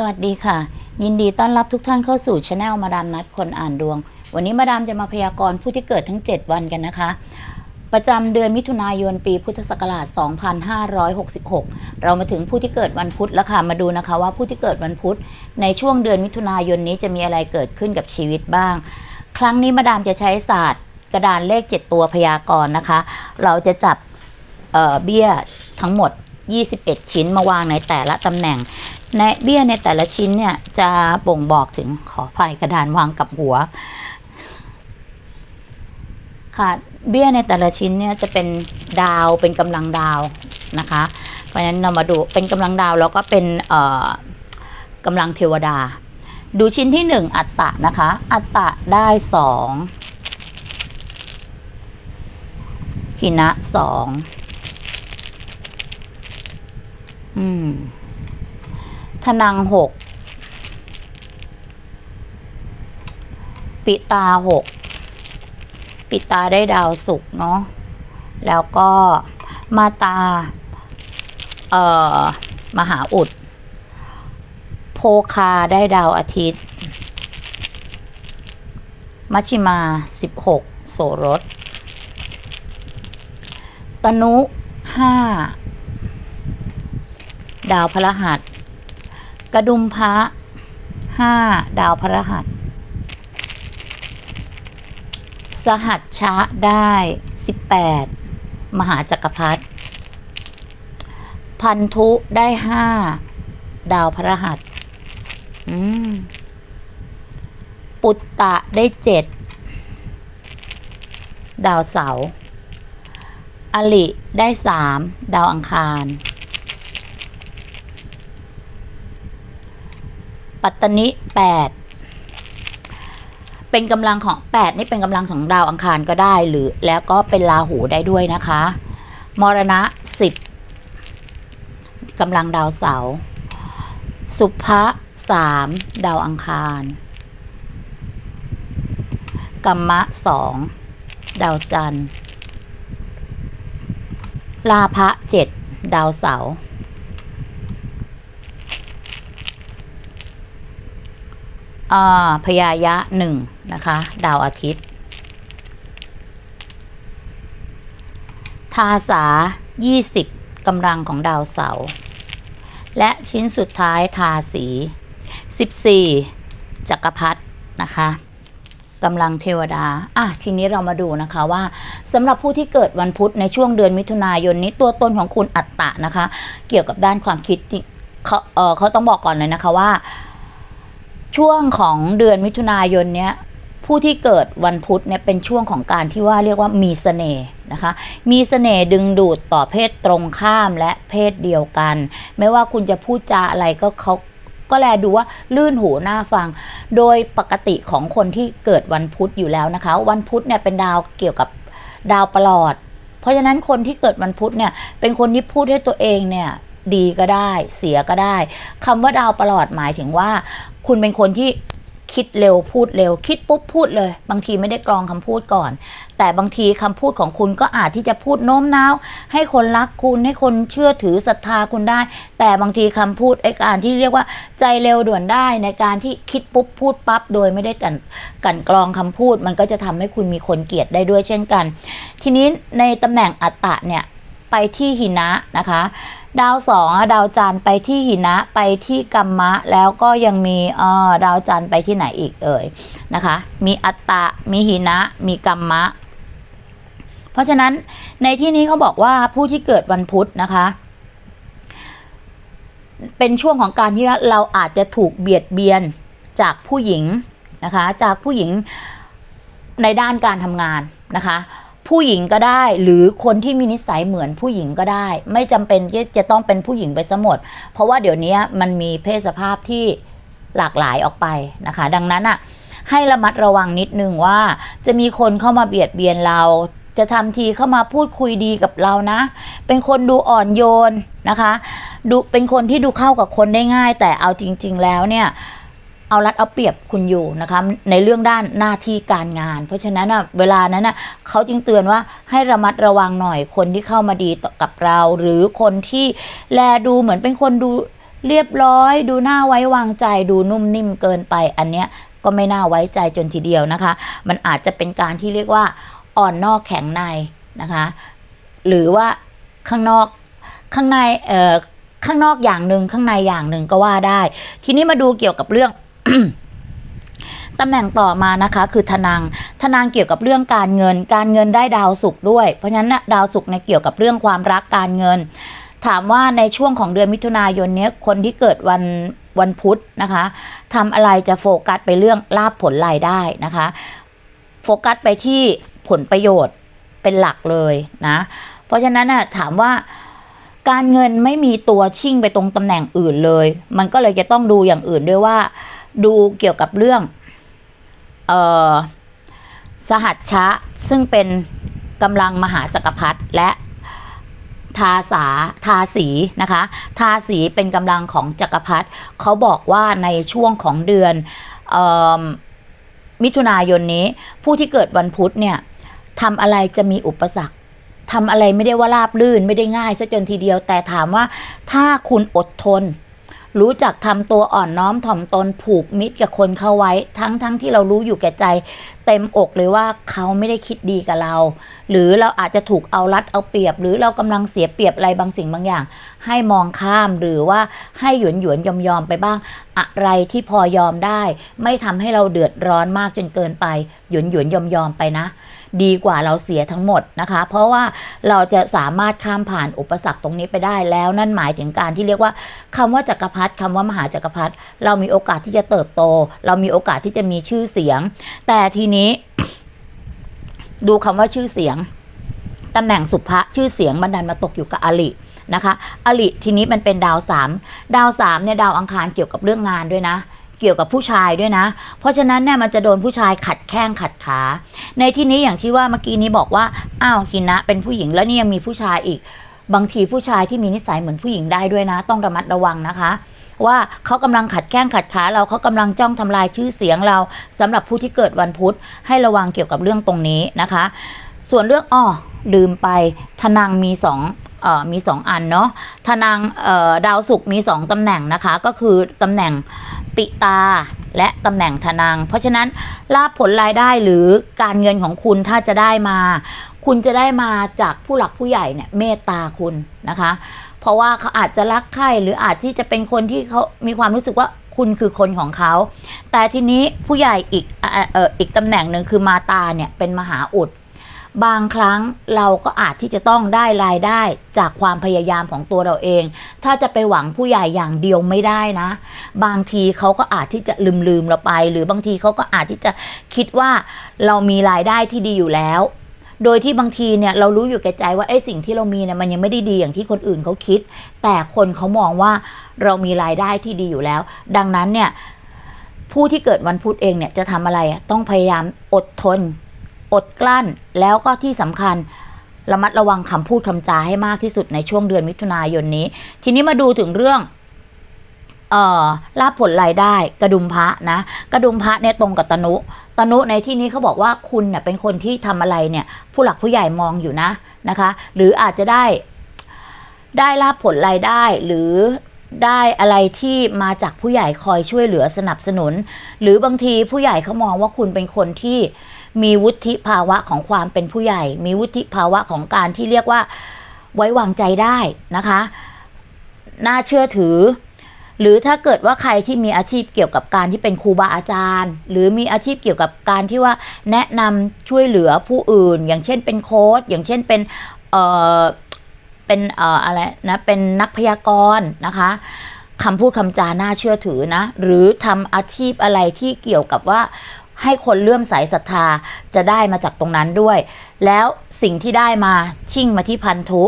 สวัสดีค่ะ ยินดีต้อนรับทุกท่านเข้าสู่ช anel มาดามนัดคนอ่านดวง วันนี้มาดามจะมาพยากรณ์ผู้ที่เกิดทั้ง 7 วันกันนะคะ ประจำเดือนมิถุนายนปีพุทธศักราช 2566 เรามาถึงผู้ที่เกิดวันพุธแล้วค่ะมาดูนะคะว่าผู้ที่เกิดวันพุธในช่วงเดือนมิถุนายนนี้จะมีอะไรเกิดขึ้นกับชีวิตบ้าง ครั้งนี้มาดามจะใช้ศาสตร์ กระดานเลข 7 ตัวพยากรณ์นะคะ เราจะจับเเบี้ยทั้งหมด 21 ชิ้นมาวางในแต่ละตำแหน่ง ในเบี้ยในแต่ละชิ้นเนี่ยจะบ่งบอกถึงขอภัยกระดานวางกับหัว ค่ะเบี้ยในแต่ละชิ้นเนี่ยจะเป็นดาวเป็นกำลังดาวนะคะ เพราะฉะนั้นเรามาดูเป็นกำลังดาวแล้วก็เป็นเอ่อกำลังเทวดา ดูชิ้นที่หนึ่งอัตตะนะคะ อัตตะได้สองหินะสองอืม ทนังหกปิตาหกปิตาได้ดาวศุกร์เนาะแล้วก็มาตา เอ่อ มหาอุด โพคาได้ดาวอาทิตย์ มัชชิมาสิบหกโสรส ตนุห้าดาวพระหัส กระดุมพระห้าดาวพระหัส สหัสชะได้สิบแปดมหาจักรพรรดิพันธุได้ห้าดาวพระหัส อืม ปุตตะได้เจ็ดดาวเสาร์อลิได้สามดาวอังคาร ปัตตนิแปดเป็นกำลังของแปดนี่เป็นกำลังของดาวอังคารก็ได้หรือแล้วก็เป็นราหูได้ด้วยนะคะ มรณะสิบกำลังดาวเสาร์สุภะสามดาวอังคารกัมมะสองดาวจันทร์ลาภะเจ็ดดาวเสาร์อ่า พยายะหนึ่งนะคะ ดาวอาทิตย์ ทาสา 20 กำลังของดาวเสาร์และชิ้นสุดท้ายทาสี 14 จักรพรรดินะคะกำลังเทวดา อะ ทีนี้เรามาดูนะคะว่าสำหรับผู้ที่เกิดวันพุธในช่วงเดือนมิถุนายนนี้ตัวตนของคุณอัตตะนะคะ เกี่ยวกับด้านความคิดเขาเออเขาต้องบอกก่อนเลยนะคะว่า ช่วงของเดือนมิถุนายนเนี้ยผู้ที่เกิดวันพุธเนี่ยเป็นช่วงของการที่ว่าเรียกว่ามีเสน่ห์นะคะ มีเสน่ห์ดึงดูดต่อเพศตรงข้ามและเพศเดียวกัน ไม่ว่าคุณจะพูดจาอะไรก็เขาก็แลดูว่าลื่นหูน่าฟัง โดยปกติของคนที่เกิดวันพุธอยู่แล้วนะคะ วันพุธเนี่ยเป็นดาวเกี่ยวกับดาวประหลอด เพราะฉะนั้นคนที่เกิดวันพุธเนี่ยเป็นคนที่พูดให้ตัวเองเนี่ย ดีก็ได้เสียก็ได้คำว่าดาวประหลอดหมายถึงว่า คุณเป็นคนที่คิดเร็วพูดเร็ว คิดปุ๊บพูดเลย บางทีไม่ได้กรองคำพูดก่อน แต่บางทีคำพูดของคุณก็อาจที่จะพูดโน้มน้าว ให้คนรักคุณให้คนเชื่อถือศรัทธาคุณได้ แต่บางทีคำพูดไอ้การที่เรียกว่าใจเร็วด่วนได้ในการที่คิดปุ๊บพูดปั๊บโดยไม่ได้กันกันกรองคำพูด มันก็จะทำให้คุณมีคนเกลียดได้ด้วยเช่นกัน ทีนี้ในตำแหน่งอัตตะเนี่ยไปที่หินะนะคะ ดาวสองอะดาวจันทร์ไปที่หินะไปที่กัมมะ แล้วก็ยังมีเอ่อดาวจันทร์ไปที่ไหนอีกเอ่ยนะคะ มีอัตตะ มีหินะ มีกัมมะ เพราะฉะนั้นในที่นี้เขาบอกว่าผู้ที่เกิดวันพุธนะคะ เป็นช่วงของการที่เราอาจจะถูกเบียดเบียนจากผู้หญิงนะคะ จากผู้หญิงในด้านการทำงานนะคะ ผู้หญิงก็ได้ หรือคนที่มีนิสัยเหมือนผู้หญิงก็ได้ ไม่จำเป็นที่จะต้องเป็นผู้หญิงไปซะหมด เพราะว่าเดี๋ยวนี้มันมีเพศสภาพที่หลากหลายออกไปนะคะ ดังนั้นอะให้ระมัดระวังนิดนึงว่า จะมีคนเข้ามาเบียดเบียนเรา จะทำทีเข้ามาพูดคุยดีกับเรานะ เป็นคนดูอ่อนโยนนะคะ ดูเป็นคนที่ดูเข้ากับคนได้ง่าย แต่เอาจริง ๆ แล้วเนี่ย เอารัดเอาเปรียบคุณอยู่นะคะในเรื่องด้านหน้าที่การงาน เพราะฉะนั้นอะเวลานั้นอะเขาจึงเตือนว่าให้ระมัดระวังหน่อยคนที่เข้ามาดีกับเรา หรือคนที่แลดูเหมือนเป็นคนดูเรียบร้อย ดูน่าไว้วางใจดูนุ่มนิ่มเกินไป อันเนี้ยก็ไม่น่าไว้ใจจนทีเดียวนะคะ มันอาจจะเป็นการที่เรียกว่าอ่อนนอกแข็งในนะคะ หรือว่าข้างนอกข้างในเอ่อข้างนอกอย่างหนึ่งข้างในอย่างหนึ่งก็ว่าได้ ทีนี้มาดูเกี่ยวกับเรื่อง ตำแหน่งต่อมานะคะ คือทนางทนางเกี่ยวกับเรื่องการเงิน การเงินได้ดาวศุกร์ด้วย เพราะฉะนั้นนะดาวศุกร์เนี่ยเกี่ยวกับเรื่องความรักการเงิน ถามว่าในช่วงของเดือนมิถุนายนนี้คนที่เกิดวันวันพุธนะคะทำอะไรจะโฟกัสไปเรื่องลาบผลรายได้นะคะ โฟกัสไปที่ผลประโยชน์เป็นหลักเลยนะ เพราะฉะนั้นน่ะถามว่าการเงินไม่มีตัวชิ่งไปตรงตำแหน่งอื่นเลย มันก็เลยจะต้องดูอย่างอื่นด้วยว่า ดูเกี่ยวกับเรื่องเออสหัชชะ ซึ่งเป็นกำลังมหาจักรพรรดิและทาสาทาสีนะคะ ทาสีเป็นกำลังของจักรพรรดิเขาบอกว่าในช่วงของเดือนออมิถุนายนนี้ ผู้ที่เกิดวันพุธเนี่ยทำอะไรจะมีอุปสรรคทำอะไรไม่ได้ว่าราบลื่นไม่ได้ง่ายซะจนทีเดียวแต่ถามว่าถ้าคุณอดทน รู้จักทำตัวอ่อนน้อมถ่อมตนผูกมิตรกับคนเข้าไว้ ทั้งทั้งที่เรารู้อยู่แก่ใจ เต็มอกเลยว่าเขาไม่ได้คิดดีกับเรา หรือเราอาจจะถูกเอารัดเอาเปรียบ หรือเรากำลังเสียเปรียบอะไรบางสิ่งบางอย่าง ให้มองข้ามหรือว่าให้หยวนหยวนยอมยอมไปบ้าง อะไรที่พอยอมได้ ไม่ทำให้เราเดือดร้อนมากจนเกินไป หยวนหยวนยอมยอมไปนะ ดีกว่าเราเสียทั้งหมดนะคะ เพราะว่าเราจะสามารถข้ามผ่านอุปสรรคตรงนี้ไปได้แล้วนั่นหมายถึงการที่เรียกว่าคำว่าจักรพรรดิคำว่ามหาจักรพรรดิเรามีโอกาสที่จะเติบโต เรามีโอกาสที่จะมีชื่อเสียง แต่ทีนี้ ดูคำว่าชื่อเสียงตำแหน่งสุภะชื่อเสียงมันดันมาตกอยู่กับอลินะคะ อลิทีนี้มันเป็นดาวสามดาวสามเนี่ยดาวอังคารเกี่ยวกับเรื่องงานด้วยนะ เกี่ยวกับผู้ชายด้วยนะ เพราะฉะนั้นเนี่ยมันจะโดนผู้ชายขัดแข้งขัดขา ในที่นี้อย่างที่ว่าเมื่อกี้นี้บอกว่าอ้าวหินะ เป็นผู้หญิงแล้วนี่ยังมีผู้ชายอีก บางทีผู้ชายที่มีนิสัยเหมือนผู้หญิงได้ด้วยนะ ต้องระมัดระวังนะคะ ว่าเขากำลังขัดแข้งขัดขาเราเขากำลังจ้องทำลายชื่อเสียงเราสำหรับผู้ที่เกิดวันพุธให้ระวังเกี่ยวกับเรื่องตรงนี้นะคะ ส่วนเรื่องอ้อลืมไปทนางมีสอง มีสองอันเนาะทนางดาวศุกร์มีสองตำแหน่งนะคะ ก็คือตำแหน่งปิตาและตำแหน่งทนางเพราะฉะนั้นลาภผลรายได้หรือการเงินของคุณถ้าจะได้มา คุณจะได้มาจากผู้หลักผู้ใหญ่เนี่ยเมตตาคุณนะคะ เพราะว่าเขาอาจจะรักใคร่หรืออาจที่จะเป็นคนที่เขามีความรู้สึกว่าคุณคือคนของเขา แต่ทีนี้ผู้ใหญ่อีกออออีกตำแหน่งหนึ่งคือมาตาเนี่ยเป็นมหาอุด บางครั้งเราก็อาจที่จะต้องได้รายได้จากความพยายามของตัวเราเอง ถ้าจะไปหวังผู้ใหญ่อย่างเดียวไม่ได้นะ บางทีเขาก็อาจที่จะลืมลืมเราไป หรือบางทีเขาก็อาจที่จะคิดว่าเรามีรายได้ที่ดีอยู่แล้ว โดยที่บางทีเนี่ยเรารู้อยู่แก่ใจว่าไอ้สิ่งที่เรามีเนี่ยมันยังไม่ได้ดีอย่างที่คนอื่นเขาคิด แต่คนเขามองว่าเรามีรายได้ที่ดีอยู่แล้ว ดังนั้นเนี่ยผู้ที่เกิดวันพุธเองเนี่ยจะทำอะไรอะต้องพยายามอดทน อดกลั้นแล้วก็ที่สำคัญระมัดระวังคำพูดคำจาให้มากที่สุดในช่วงเดือนมิถุนายนนี้ ทีนี้มาดูถึงเรื่องเอ่อลาผลรายได้กระดุมพระนะ กระดุมพระเนี่ยตรงกับตนุ ตนุในที่นี้เขาบอกว่าคุณเนี่ยเป็นคนที่ทำอะไรเนี่ย ผู้หลักผู้ใหญ่มองอยู่นะนะคะ หรืออาจจะได้ได้ลาภผลรายได้หรือได้อะไรที่มาจากผู้ใหญ่คอยช่วยเหลือสนับสนุน หรือบางทีผู้ใหญ่เขามองว่าคุณเป็นคนที่ มีวุฒิภาวะของความเป็นผู้ใหญ่ มีวุฒิภาวะของการที่เรียกว่าไว้วางใจได้นะคะ น่าเชื่อถือ หรือถ้าเกิดว่าใครที่มีอาชีพเกี่ยวกับการที่เป็นครูบาอาจารย์ หรือมีอาชีพเกี่ยวกับการที่ว่าแนะนำช่วยเหลือผู้อื่น อย่างเช่นเป็นโค้ชอย่างเช่นเป็นเอ่อเป็นเอ่ออะไรนะเป็นนักพยากรณ์นะคะคำพูดคำจาน่าเชื่อถือนะ หรือทำอาชีพอะไรที่เกี่ยวกับว่า ให้คนเลื่อมใสศรัทธาจะได้มาจากตรงนั้นด้วย แล้วสิ่งที่ได้มาชิ่งมาที่พันธุ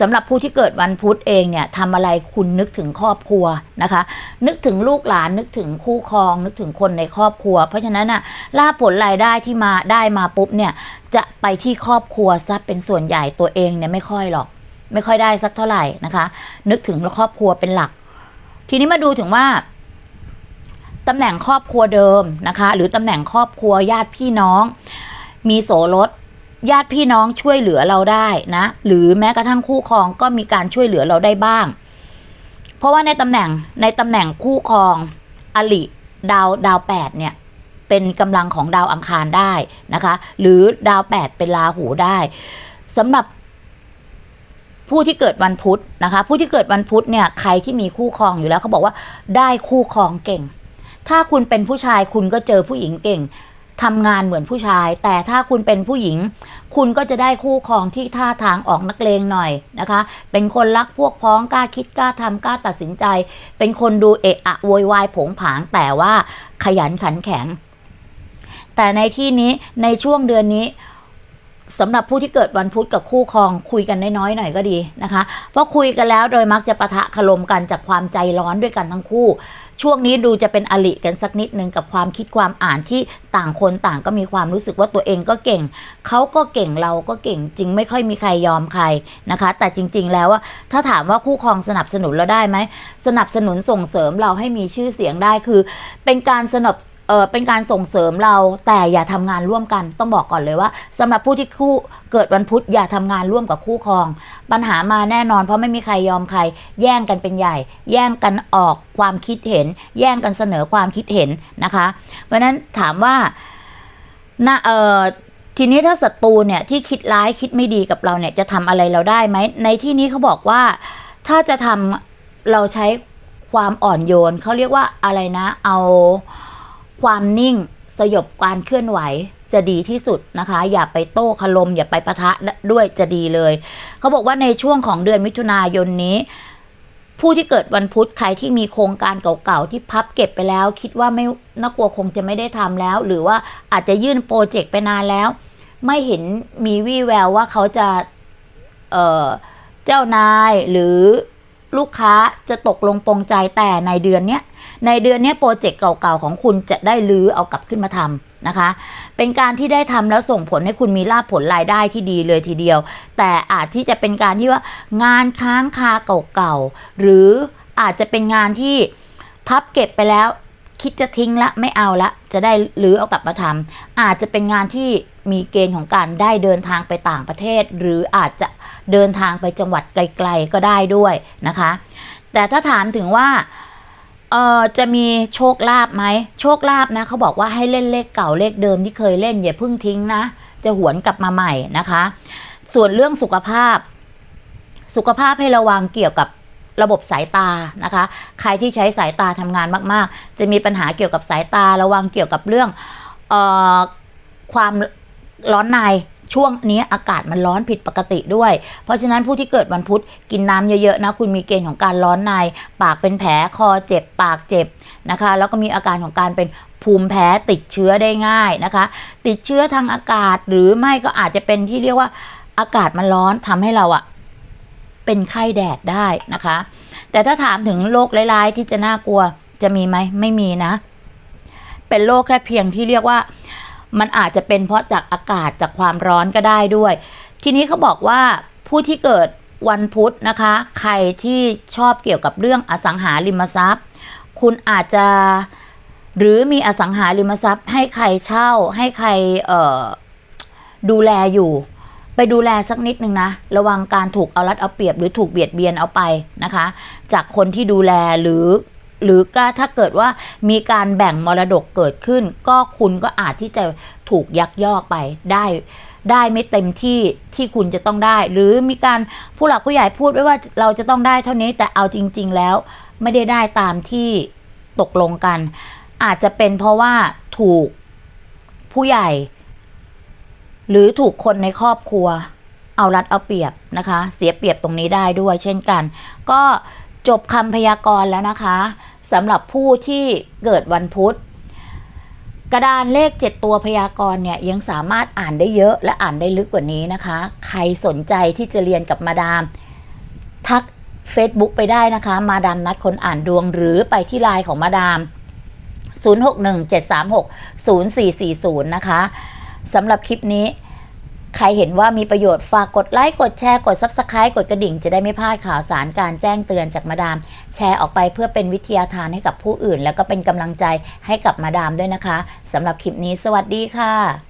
สำหรับผู้ที่เกิดวันพุธเองเนี่ยทำอะไรคุณนึกถึงครอบครัวนะคะ นึกถึงลูกหลานนึกถึงคู่ครอง นึกถึงคนในครอบครัว เพราะฉะนั้นน่ะลาผลรายได้ที่มาได้มาปุ๊บเนี่ยจะไปที่ครอบครัวซะเป็นส่วนใหญ่ตัวเองเนี่ยไม่ค่อยหรอก ไม่ค่อยได้สักเท่าไหร่นะคะ นึกถึงครอบครัวเป็นหลัก ทีนี้มาดูถึงว่า ตำแหน่งครอบครัวเดิมนะคะ หรือตำแหน่งครอบครัวญาติพี่น้อง มีโสรสญาติพี่น้องช่วยเหลือเราได้นะ หรือแม้กระทั่งคู่ครองก็มีการช่วยเหลือเราได้บ้าง เพราะว่าในตำแหน่งในตำแหน่งคู่ครองอลิดาวดาวแปดเนี่ยเป็นกำลังของดาวอังคารได้นะคะ หรือดาวแปดเป็นราหูได้สำหรับผู้ที่เกิดวันพุธนะคะ ผู้ที่เกิดวันพุธเนี่ยใครที่มีคู่ครองอยู่แล้วเขาบอกว่าได้คู่ครองเก่ง ถ้าคุณเป็นผู้ชายคุณก็เจอผู้หญิงเก่งทำงานเหมือนผู้ชาย แต่ถ้าคุณเป็นผู้หญิง คุณก็จะได้คู่ครองที่ท่าทางออกนักเลงหน่อยนะคะ เป็นคนรักพวกพ้องกล้าคิดกล้าทำกล้าตัดสินใจ เป็นคนดูเอะอะโวยวายผงผาง แต่ว่าขยันขันแข็ง แต่ในที่นี้ในช่วงเดือนนี้สำหรับผู้ที่เกิดวันพุธกับคู่ครองคุยกันน้อยๆหน่อยก็ดีนะคะ เพราะคุยกันแล้วโดยมักจะประทะคารมกันจากความใจร้อนด้วยกันทั้งคู่ ช่วงนี้ดูจะเป็นอลิกันสักนิดนึงกับความคิดความอ่านที่ต่างคนต่างก็มีความรู้สึกว่าตัวเองก็เก่ง เขาก็เก่งเราก็เก่งจริงไม่ค่อยมีใครยอมใครนะคะ แต่จริง ๆ แล้วว่าถ้าถามว่าคู่ครองสนับสนุนเราได้ไหมสนับสนุนส่งเสริมเราให้มีชื่อเสียงได้คือ เป็นการสนับ เออเป็นการส่งเสริมเราแต่อย่าทำงานร่วมกัน ต้องบอกก่อนเลยว่าสำหรับผู้ที่คู่เกิดวันพุธอย่าทำงานร่วมกับคู่ครอง ปัญหามาแน่นอนเพราะไม่มีใครยอมใคร แย่งกันเป็นใหญ่ แย่งกันออกความคิดเห็น แย่งกันเสนอความคิดเห็นนะคะ เพราะฉะนั้นถามว่านะเออทีนี้ถ้าศัตรูเนี่ยที่คิดร้ายคิดไม่ดีกับเราเนี่ยจะทำอะไรเราได้ไหมในที่นี้เขาบอกว่าถ้าจะทำเราใช้ความอ่อนโยนเขาเรียกว่าอะไรนะ เอา ความนิ่ง สยบการเคลื่อนไหวจะดีที่สุดนะคะ อย่าไปโต้คารมอย่าไปปะทะด้วยจะดีเลย เขาบอกว่าในช่วงของเดือนมิถุนายนนี้ ผู้ที่เกิดวันพุธใครที่มีโครงการเก่าๆที่พับเก็บไปแล้ว คิดว่าไม่น่ากลัวคงจะไม่ได้ทำแล้ว หรือว่าอาจจะยื่นโปรเจกต์ไปนานแล้ว ไม่เห็นมีวี่แววว่าเขาจะเออเจ้านายหรือลูกค้าจะตกลงปรงใจแต่ในเดือนเนี้ย ในเดือนนี้โปรเจกต์เก่าๆของคุณจะได้ลื้อเอากลับขึ้นมาทำนะคะ เป็นการที่ได้ทำแล้วส่งผลให้คุณมีลาภผลรายได้ที่ดีเลยทีเดียว แต่อาจที่จะเป็นการที่ว่างานค้างคาเก่าๆหรืออาจจะเป็นงานที่พับเก็บไปแล้วคิดจะทิ้งละไม่เอาละ จะได้ลื้อเอากลับมาทำอาจจะเป็นงานที่มีเกณฑ์ของการได้เดินทางไปต่างประเทศ หรืออาจจะเดินทางไปจังหวัดไกล ๆก็ได้ด้วยนะคะ แต่ถ้าถามถึงว่า เอ่อจะมีโชคลาภไหมโชคลาภนะเขาบอกว่าให้เล่นเลขเก่าเลขเดิมที่เคยเล่นอย่าเพิ่งทิ้งนะ จะหวนกลับมาใหม่นะคะ ส่วนเรื่องสุขภาพ สุขภาพให้ระวังเกี่ยวกับระบบสายตานะคะ ใครที่ใช้สายตาทำงานมาก ๆ จะมีปัญหาเกี่ยวกับสายตาระวังเกี่ยวกับเรื่องเออความร้อนใน ช่วงนี้อากาศมันร้อนผิดปกติด้วย เพราะฉะนั้นผู้ที่เกิดวันพุธกินน้ำเยอะๆนะคุณมีเกณฑ์ของการร้อนใน ปากเป็นแผลคอเจ็บปากเจ็บนะคะ แล้วก็มีอาการของการเป็นภูมิแพ้ติดเชื้อได้ง่ายนะคะ ติดเชื้อทางอากาศหรือไม่ก็อาจจะเป็นที่เรียกว่าอากาศมันร้อนทำให้เราอะเป็นไข้แดดได้นะคะ แต่ถ้าถามถึงโรคร้ายๆที่จะน่ากลัวจะมีไหมไม่มีนะ เป็นโรคแค่เพียงที่เรียกว่า มันอาจจะเป็นเพราะจากอากาศจากความร้อนก็ได้ด้วย ทีนี้เขาบอกว่าผู้ที่เกิดวันพุธนะคะ ใครที่ชอบเกี่ยวกับเรื่องอสังหาริมทรัพย์ คุณอาจจะหรือมีอสังหาริมทรัพย์ ให้ใครเช่าให้ใครเออดูแลอยู่ ไปดูแลสักนิดนึงนะ ระวังการถูกเอารัดเอาเปรียบหรือถูกเบียดเบียนเอาไปนะคะ จากคนที่ดูแลหรือ หรือก็ถ้าเกิดว่ามีการแบ่งมรดกเกิดขึ้น ก็คุณก็อาจที่จะถูกยักยอกไปได้ได้ไม่เต็มที่ที่คุณจะต้องได้ หรือมีการผู้หลักผู้ใหญ่พูดไว้ว่าเราจะต้องได้เท่านี้แต่เอาจริง ๆ แล้วไม่ได้ได้ตามที่ตกลงกัน อาจจะเป็นเพราะว่าถูกผู้ใหญ่ หรือถูกคนในครอบครัว เอารัดเอาเปรียบนะคะ เสียเปรียบตรงนี้ได้ด้วย เช่นกัน ก็จบคำพยากรณ์แล้วนะคะ สำหรับผู้ที่เกิดวันพุธ กระดานเลข 7 ตัวพยากรณ์เนี่ยยังสามารถอ่านได้เยอะและอ่านได้ลึกกว่านี้นะคะ ใครสนใจที่จะเรียนกับมาดาม ทัก Facebook ไปได้นะคะ มาดามนัดคนอ่านดวงหรือไปที่ไลน์ของมาดาม 0617360440 นะคะสำหรับคลิปนี้ ใครเห็นว่ามีประโยชน์ฝากกดไลค์ กดแชร์ กด Subscribe กดกระดิ่ง จะได้ไม่พลาดข่าวสารการแจ้งเตือนจากมาดาม แชร์ออกไปเพื่อเป็นวิทยาทานให้กับผู้อื่น แล้วก็เป็นกำลังใจให้กับมาดามด้วยนะคะสำหรับคลิปนี้ สวัสดีค่ะ